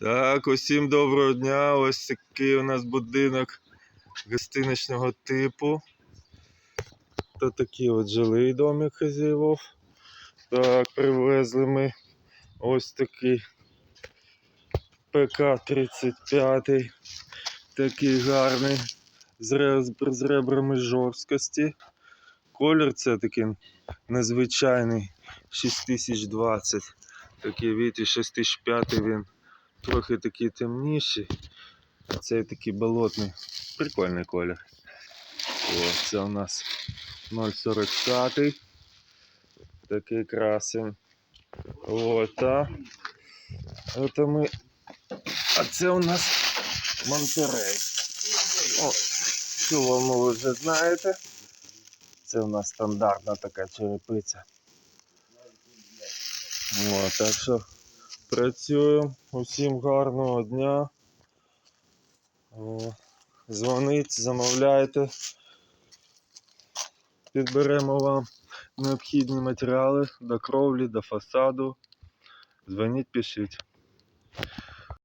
Так, усім доброго дня. Ось такий у нас будинок гостиничного типу. Та такий от жилий домик хазяївов. Так, привезли ми ось такий ПК-35. Такий гарний. З, реб- з ребрами жорсткості. Колір це такий незвичайний 6020. Такий, видите, 6005 він трохи такий темніший. Цей такий болотний. Прикольний колір. О, це у нас 0,45. Такий красень. От, а. Ми. А це у нас Монтерей. О, цю волну ви вже знаєте. Це у нас стандартна така черепиця. О, так що працюємо. Усім гарного дня. Дзвоніть, замовляйте. Підберемо вам необхідні матеріали до кровлі, до фасаду. Дзвоніть, пишіть.